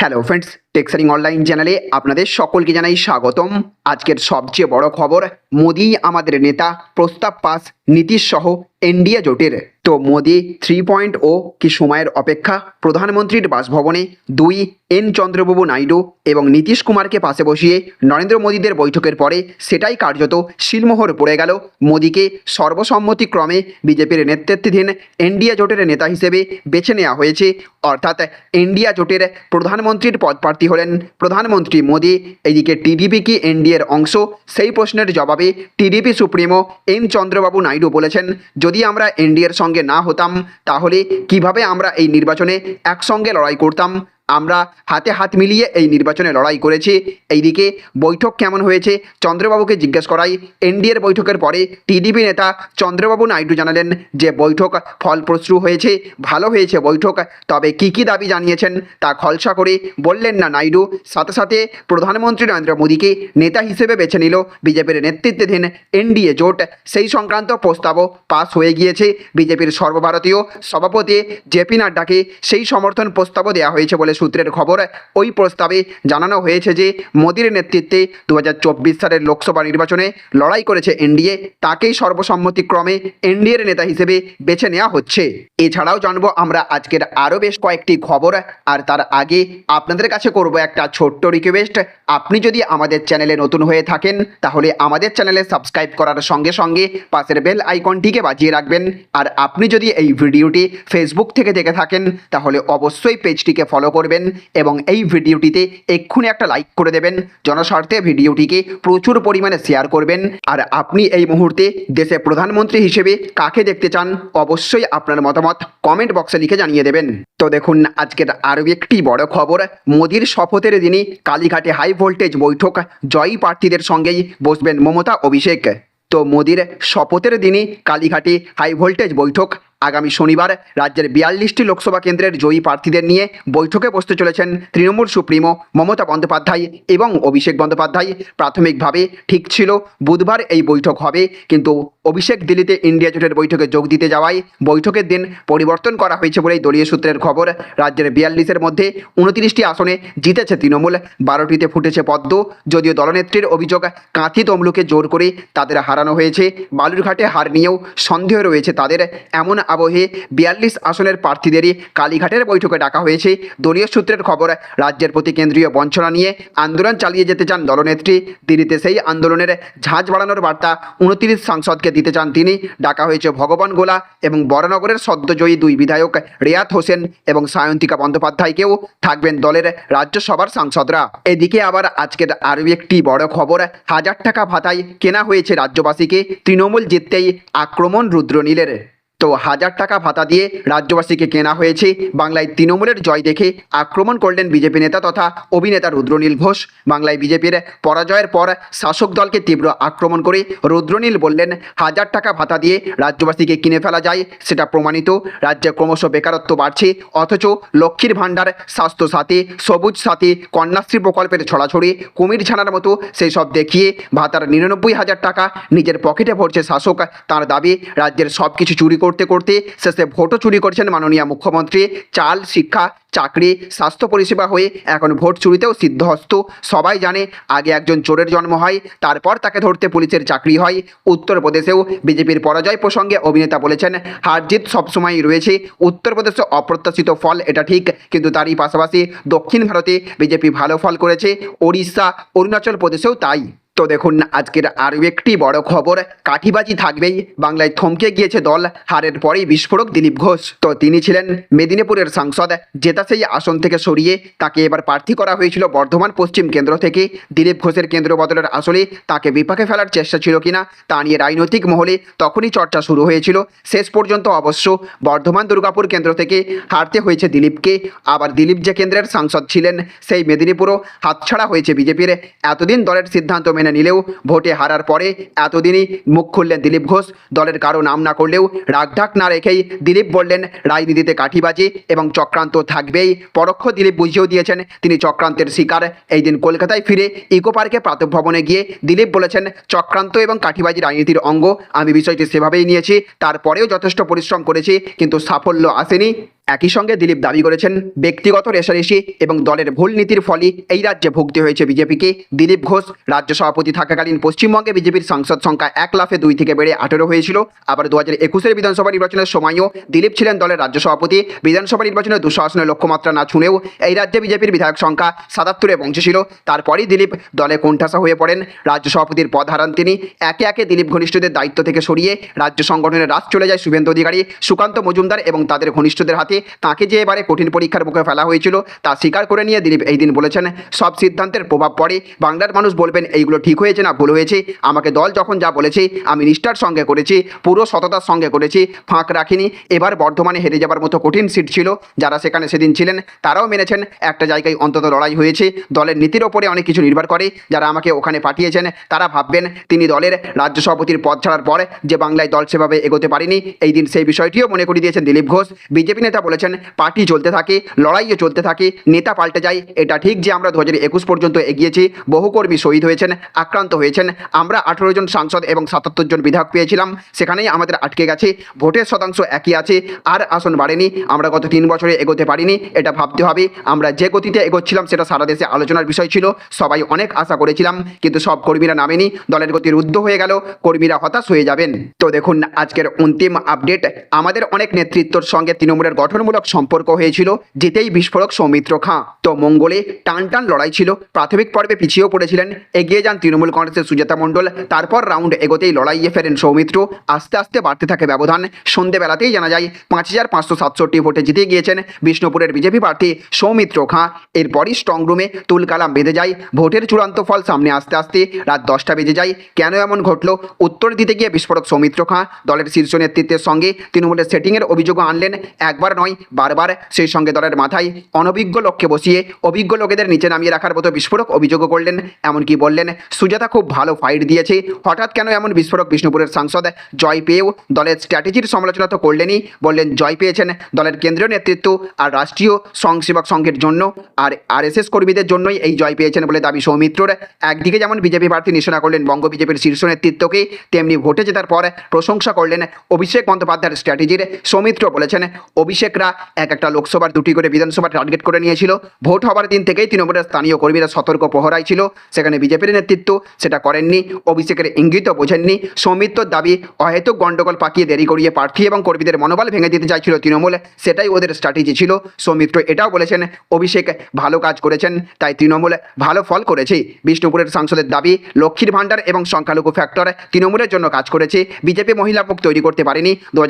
Hello friends টেক্সারিং online চ্যানেলে আপনাদের সকলকে জানাই স্বাগতম। আজকের সবচেয়ে বড় খবর, মোদি আমাদের নেতা প্রস্তাব পাস নীতিশ সহ এনডিএ জোটের। তো মোদি থ্রি পয়েন্ট ও কি সময়ের অপেক্ষা? প্রধানমন্ত্রীর বাসভবনে দুই এন চন্দ্রবাবু নাইডু এবং নীতিশ কুমারকে পাশে বসিয়ে নরেন্দ্র মোদীদের বৈঠকের পরে সেটাই কার্যত শিলমোহর পড়ে গেল। মোদীকে সর্বসম্মতিক্রমে বিজেপির নেতৃত্বাধীন এনডিএ জোটের নেতা হিসেবে বেছে নেওয়া হয়েছে। অর্থাৎ ইন্ডিয়া জোটের প্রধানমন্ত্রীর পদপ্রার্থী হলেন প্রধানমন্ত্রী মোদী। এদিকে টিডিপি কি এনডিএর অংশ? সেই প্রশ্নের জবাবে TDP supremo M Chandrababu Naidu বলেছেন, যদি আমরা এনডিএর সঙ্গে না হতাম, তাহলে কীভাবে আমরা এই নির্বাচনে একসঙ্গে লড়াই করতাম? আমরা হাতে হাত মিলিয়ে এই নির্বাচনে লড়াই করেছি। এইদিকে বৈঠক কেমন হয়েছে? চন্দ্রবাবুকে জিজ্ঞেস করাই। এনডিএর বৈঠকের পরে টিডিপি নেতা চন্দ্রবাবু নাইডু জানালেন যে বৈঠক ফলপ্রসূ হয়েছে, ভালো হয়েছে বৈঠক। তবে কি কি দাবি জানিয়েছেন তা খলসা করে বললেন না নাইডু। সাথে সাথে প্রধানমন্ত্রী নরেন্দ্র মোদীকে নেতা হিসেবে বেছে নিল বিজেপির নেতৃত্বাধীন এনডিএ জোট। সেই সংক্রান্ত প্রস্তাবও পাস হয়ে গিয়েছে। বিজেপির সর্বভারতীয় সভাপতি জেপি নাড্ডাকে সেই সমর্থন প্রস্তাবও দেওয়া হয়েছে বলে সূত্রের খবর, ওই প্রস্তাবে জানানো হয়েছে যে মোদীর নেতৃত্বে দু হাজার চব্বিশ সালের লোকসভা নির্বাচনে লড়াই করেছে এনডিএ। তাকেই সর্বসম্মতিক্রমে এনডিএর নেতা হিসেবে বেছে নেওয়া হচ্ছে। এছাড়াও জানব আমরা আজকের আরও বেশ কয়েকটি খবর, আর তার আগে আপনাদের কাছে করব একটা ছোট্ট রিকোয়েস্ট আপনি যদি আমাদের চ্যানেলে নতুন হয়ে থাকেন, তাহলে আমাদের চ্যানেলে সাবস্ক্রাইব করার সঙ্গে সঙ্গে পাশের বেল আইকনটিকে বাজিয়ে রাখবেন। আর আপনি যদি এই ভিডিওটি ফেসবুক থেকে দেখে থাকেন, তাহলে অবশ্যই পেজটিকে ফলো করবেন এবং এই ভিডিওটিতে এক্ষুনি একটা লাইক করে দেবেন। জনস্বার্থে ভিডিওটিকে প্রচুর পরিমাণে শেয়ার করবেন। আর আপনি এই মুহূর্তে দেশে প্রধানমন্ত্রী হিসেবে কাকে দেখতে চান, অবশ্যই আপনার মতামত কমেন্ট বক্সে লিখে জানিয়ে দেবেন। তো দেখুন, আজকের আরও একটি বড় খবর। মোদির শপথের দিনই কালীঘাটে হাই ভোল্টেজ বৈঠক। জয়ী প্রার্থীদের সঙ্গেই বসবেন মমতা অভিষেক। তো মোদির শপথের দিনই কালীঘাটে হাই ভোল্টেজ বৈঠক। আগামী শনিবার রাজ্যের বিয়াল্লিশটি লোকসভা কেন্দ্রের জয়ী প্রার্থীদের নিয়ে বৈঠকে বসতে চলেছেন তৃণমূল সুপ্রিমো মমতা বন্দ্যোপাধ্যায় এবং অভিষেক বন্দ্যোপাধ্যায়। প্রাথমিকভাবে ঠিক ছিল, বুধবার এই বৈঠক হবে, কিন্তু অভিষেক দিল্লিতে ইন্ডিয়া জোটের বৈঠকে যোগ দিতে যাওয়ায় বৈঠকের দিন পরিবর্তন করা হয়েছে বলেই দলীয় সূত্রের খবর। রাজ্যের বিয়াল্লিশের মধ্যে উনত্রিশটি আসনে জিতেছে তৃণমূল, বারোটিতে ফুটেছে পদ্ম। যদিও দলনেত্রীর অভিযোগ, কাঁথি তমলুকে জোর করে তাদের হারানো হয়েছে। বালুরঘাটে হার নিয়েও সন্দেহ রয়েছে তাদের। এমন আবহে বিয়াল্লিশ আসনের প্রার্থীদেরই কালীঘাটের বৈঠকে ডাকা হয়েছে। দলীয় সূত্রের খবর, রাজ্যের প্রতি কেন্দ্রীয় বঞ্চনা নিয়ে আন্দোলন চালিয়ে যেতে চান দলনেত্রী। দিল্লিতে সেই আন্দোলনের ঝাঁজ বাড়ানোর বার্তা উনত্রিশ সাংসদকে দিতে চান তিনি। ডাকা হয়েছে ভগবান গোলা এবং বরানগরের সদ্যজয়ী দুই বিধায়ক রিয়াত হোসেন এবং সায়ন্তিকা বন্দ্যোপাধ্যায়কেও থাকবেন দলের রাজ্যসভার সাংসদরা। এদিকে আবার আজকের আরও একটি বড় খবর, হাজার টাকা ভাতায় কেনা হয়েছে রাজ্যবাসীকে। তৃণমূল জিততেই আক্রমণ রুদ্রনীলের। তো হাজার টাকা ভাতা দিয়ে রাজ্যবাসীকে কেনা হয়েছে। বাংলায় তৃণমূলের জয় দেখে আক্রমণ করলেন বিজেপি নেতা তথা অভিনেতা রুদ্রনীল ঘোষ। বাংলায় বিজেপির পরাজয়ের পর শাসক দলকে তীব্র আক্রমণ করে রুদ্রনীল বললেন, হাজার টাকা ভাতা দিয়ে রাজ্যবাসীকে কিনে ফেলা যায়, সেটা প্রমাণিত। রাজ্যে ক্রমশ বেকারত্ব বাড়ছে, অথচ লক্ষ্মীর ভাণ্ডার, স্বাস্থ্য সাথী, সবুজ সাথী, কন্যাশ্রী প্রকল্পের ছড়াছড়ি, কুমির ছানার মতো সেই সব দেখিয়ে ভাতার নিরানব্বই হাজার টাকা নিজের পকেটে ভরছে শাসক। তার দাবি, রাজ্যের সব কিছু চুরি করতে করতে শেষে ভোটও চুরি করছেন মাননীয় মুখ্যমন্ত্রী। চাল, শিক্ষা, চাকরি, স্বাস্থ্য পরিষেবা হয়ে এখন ভোট চুরিতেও সিদ্ধহস্ত। সবাই জানে আগে একজন চোরের জন্ম হয়, তারপর তাকে ধরতে পুলিশের চাকরি হয়। উত্তরপ্রদেশেও বিজেপির পরাজয় প্রসঙ্গে অভিনেতা বলেছেন হারজিত সবসময়ই রয়েছে। উত্তরপ্রদেশে অপ্রত্যাশিত ফল এটা ঠিক, কিন্তু তারই পাশাপাশি দক্ষিণ ভারতে বিজেপি ভালো ফল করেছে। ওড়িশা, অরুণাচল প্রদেশেও তাই। তো দেখুন, আজকের আরও একটি বড় খবর। কাঠিবাজি থাকবেই, বাংলায় থমকে গিয়েছে দল। হারের পরেই বিস্ফোরক দিলীপ ঘোষ। তো তিনি ছিলেন মেদিনীপুরের সাংসদ। জেতা সেই আসন থেকে সরিয়ে তাকে এবার প্রার্থী করা হয়েছিল বর্ধমান পশ্চিম কেন্দ্র থেকে। দিলীপ ঘোষের কেন্দ্র বদলের আসলে তাকে বিপাকে ফেলার চেষ্টা ছিল কিনা তা নিয়ে রাজনৈতিক মহলে তখনই চর্চা শুরু হয়েছিল। শেষ পর্যন্ত অবশ্য বর্ধমান দুর্গাপুর কেন্দ্র থেকে হারতে হয়েছে দিলীপকে। আবার দিলীপ যে কেন্দ্রের সাংসদ ছিলেন, সেই মেদিনীপুরও হাতছাড়া হয়েছে বিজেপির। এতদিন দলের সিদ্ধান্ত মেনে মেনে নিলেও ভোটে হারার পরে এতদিনই মুখ খুললেন দিলীপ ঘোষ। দলের কারও নাম না করলেও রাগঢাক না রেখেই দিলীপ বললেন, রাজনীতিতে কাঠিবাজি এবং চক্রান্ত থাকবেই। পরোক্ষ দিলীপ বুঝিয়েও দিয়েছেন, তিনি চক্রান্তের শিকার। এই দিন কলকাতায় ফিরে ইকো পার্কে প্রাতঃভবনে গিয়ে দিলীপ বলেছেন, চক্রান্ত এবং কাঠিবাজি রাজনীতির অঙ্গ। আমি বিষয়টি সেভাবেই নিয়েছি, তারপরেও যথেষ্ট পরিশ্রম করেছি, কিন্তু সাফল্য আসেনি। একই সঙ্গে দিলীপ দাবি করেছেন, ব্যক্তিগত রেশারেশি এবং দলের ভুল নীতির ফলে এই রাজ্যে ভুগতে হয়েছে বিজেপিকে। দিলীপ ঘোষ, রাজ্য সভাপতি থাকাকালীন পশ্চিমবঙ্গে বিজেপির সাংসদ সংখ্যা এক লাফে দুই থেকে বেড়ে আঠেরো হয়েছিল। আবার দু হাজার একুশের বিধানসভা নির্বাচনের সময়ও দিলীপ ছিলেন দলের রাজ্য সভাপতি। বিধানসভা নির্বাচনে দুশো আসনের লক্ষ্যমাত্রা না ছুঁড়েও এই রাজ্যে বিজেপির বিধায়ক সংখ্যা সাতাত্তরে পৌঁছেছিল তারপরেই দিলীপ দলে কোণঠাসা হয়ে পড়েন। রাজ্য সভাপতির পদ হারান তিনি। একে একে দিলীপ ঘনিষ্ঠদের দায়িত্ব থেকে সরিয়ে রাজ্য সংগঠনের রাজ চলে যায় শুভেন্দু অধিকারী, সুকান্ত মজুমদার এবং তাদের ঘনিষ্ঠদের হাতে। তাকে যে এবারে কঠিন পরীক্ষার মুখে ফেলা হয়েছিল তা স্বীকার করে নিয়ে দিলীপ এই দিন বলেছেন, সব সিদ্ধান্তের প্রভাব পড়ে। বাংলার মানুষ বলবেন, এইগুলো ঠিক হয়েছে না ভুল হয়েছে? আমাকে দল যখন যা বলেছে, আমি নিষ্ঠার সঙ্গে করেছি, পুরো সততার সঙ্গে করেছি, ফাঁক রাখিনি। এবার বর্ধমানে হেরে যাবার মতো কঠিন সিট ছিল, যারা সেখানে সেদিন ছিলেন, তারাও মেনেছেন। একটা জায়গায় অন্তত লড়াই হয়েছে। দলের নীতির ওপরে অনেক কিছু নির্ভর করে। যারা আমাকে ওখানে পাঠিয়েছেন, তারা ভাববেন, তিনি দলের রাজ্য সভাপতির পদ ছাড়ার পর যে বাংলায় দল সেভাবে এগোতে পারেনি, এই দিন সেই বিষয়টিও মনে করিয়ে দিয়েছেন দিলীপ ঘোষ। বিজেপি নেতা বলেছেন, পার্টি চলতে থাকে, লড়াইও চলতে থাকে, নেতা পাল্টে যায়। এটা ঠিক যে আমরা দু হাজার একুশ পর্যন্ত এগিয়েছি। বহু কর্মী শহীদ হয়েছেন আক্রান্ত হয়েছেন। আমরা আঠেরো জন সাংসদ এবং সাতাত্তর জন বিধায়ক পেয়েছিলাম। সেখানেই আমাদের আটকে গেছে। ভোটের শতাংশ একই আছে। আর আসন বাড়েনি। আমরা গত তিন বছরে এগোতে পারিনি। এটা ভাবতে হবে। আমরা যে গতিতে এগোচ্ছিলাম, সেটা সারা দেশে আলোচনার বিষয় ছিল। সবাই অনেক আশা করেছিলাম, কিন্তু সব কর্মীরা নামেনি। দলের গতি রুদ্ধ হয়ে গেল। কর্মীরা হতাশ হয়ে যাবেন। তো দেখুন, আজকের অন্তিম আপডেট। আমাদের অনেক নেতৃত্বর সঙ্গে তৃণমূলের গঠনমূলক সম্পর্ক হয়েছিল। যেতেই বিস্ফোরক সৌমিত্র খাঁ। তো মঙ্গলে টান টান লড়াই ছিল। প্রাথমিক পর্বে পিছিয়েও পড়েছিলেন। এগিয়ে যান তৃণমূল কংগ্রেসের সুজাতা মণ্ডল। তারপর রাউন্ড এগোতেই লড়াইয়ে ফেরেন সৌমিত্র। আস্তে আস্তে বাড়তে থাকে ব্যবধান। সন্ধেবেলাতেই জানা যায়, পাঁচ হাজার পাঁচশো সাতষট্টি ভোটে জিতে গিয়েছেন বিষ্ণুপুরের বিজেপি প্রার্থী সৌমিত্র খাঁ। এরপরই স্ট্রং রুমে তুলকালাম বেঁধে যায়। ভোটের চূড়ান্ত ফল সামনে আসতে আসতে রাত দশটা বেজে যায়। কেন এমন ঘটলো? উত্তর দিতে গিয়ে বিস্ফোরক সৌমিত্র খাঁ। দলের শীর্ষ নেতৃত্বের সঙ্গে তৃণমূলের সেটিংয়ের অভিযোগও আনলেন। একবার নয়, বারবার সেই সঙ্গে দলের মাথায় অনভিজ্ঞ লোককে বসিয়ে অভিজ্ঞ লোকেদের নিচে নামিয়ে রাখার মতো বিস্ফোরক অভিযোগও করলেন। এমনকি বললেন সুজাতা খুব ভালো ফাইট দিয়েছে। হঠাৎ কেন এমন বিস্ফোরক বিষ্ণুপুরের সাংসদ জয় পেয়েও দলের স্ট্র্যাটেজির সমালোচনা তো করলেনই, বললেন জয় পেয়েছেন দলের কেন্দ্রীয় নেতৃত্ব আর রাষ্ট্রীয় স্বয়ংসেবক সংঘের জন্য আর আরএসএস কর্মীদের জন্যই এই জয় পেয়েছেন বলে দাবি সৌমিত্রর। একদিকে যেমন বিজেপি প্রার্থী নিশানা করলেন বঙ্গ বিজেপির শীর্ষ নেতৃত্বকে, তেমনি ভোটে জেতার পর প্রশংসা করলেন অভিষেক বন্দ্যোপাধ্যায়ের স্ট্র্যাটেজির সৌমিত্র বলেছেন, অভিষেকরা এক একটা লোকসভার দুটি করে বিধানসভা টার্গেট করে নিয়েছিল। ভোট হবার দিন থেকেই তৃণমূলের স্থানীয় কর্মীরা সতর্ক প্রহরাই ছিল। সেখানে বিজেপির নেতৃত্ব সেটা করেননি। অভিষেকের ইঙ্গিত বোঝেননি। সৌমিত্রর দাবি, অহেতুক গণ্ডগোল পাকিয়ে দেরি করিয়ে প্রার্থী এবং কর্মীদের মনোবল ভেঙে দিতে চাইছিল তৃণমূল, সেটাই ওদের স্ট্র্যাটেজি ছিল। সৌমিত্র এটাও বলেছেন, অভিষেক ভালো কাজ করেছেন, তাই তৃণমূল ভালো ফল করেছে। বিষ্ণুপুরের সাংসদের দাবি, লক্ষ্মীর ভাণ্ডার এবং সংখ্যালঘু ফ্যাক্টর তৃণমূলের জন্য কাজ করেছে। বিজেপি মহিলা মুখ তৈরি করতে পারেনি। দু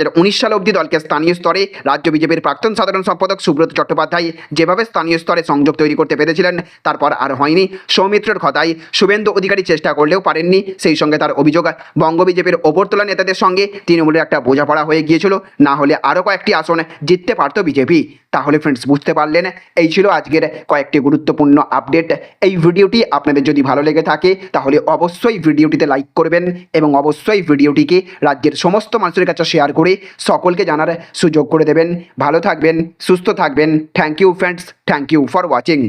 সাল অবধি দলকে স্থানীয় স্তরে রাজ্য বিজেপির প্রাক্তন সাধারণ সম্পাদক সুব্রত চট্টোপাধ্যায় যেভাবে স্থানীয় স্তরে সংযোগ তৈরি করতে পেরেছিলেন, তারপর আর হয়নি। সৌমিত্রের কথায়, শুভেন্দু অধিকারী চেষ্টা করলেও পারেননি। সেই সঙ্গে তার অভিযোগ বঙ্গ বিজেপির ওপরতলা নেতাদের সঙ্গে তৃণমূলের একটা বোঝাপড়া হয়ে গিয়েছিল। না হলে আরও কয়েকটি আসন জিততে পারত বিজেপি। তাহলে ফ্রেন্ডস বুঝতে পারলেন, এই ছিল আজকের কয়েকটি গুরুত্বপূর্ণ আপডেট এই ভিডিওটি আপনাদের যদি ভালো লেগে থাকে, তাহলে অবশ্যই ভিডিওটিতে লাইক করবেন এবং অবশ্যই ভিডিওটিকে রাজ্যের সমস্ত মানুষের কাছে শেয়ার করে সকলকে জানার সুযোগ করে দেবেন। ভালো থাকবেন, সুস্থ থাকবেন। Thank you friends thank you for watching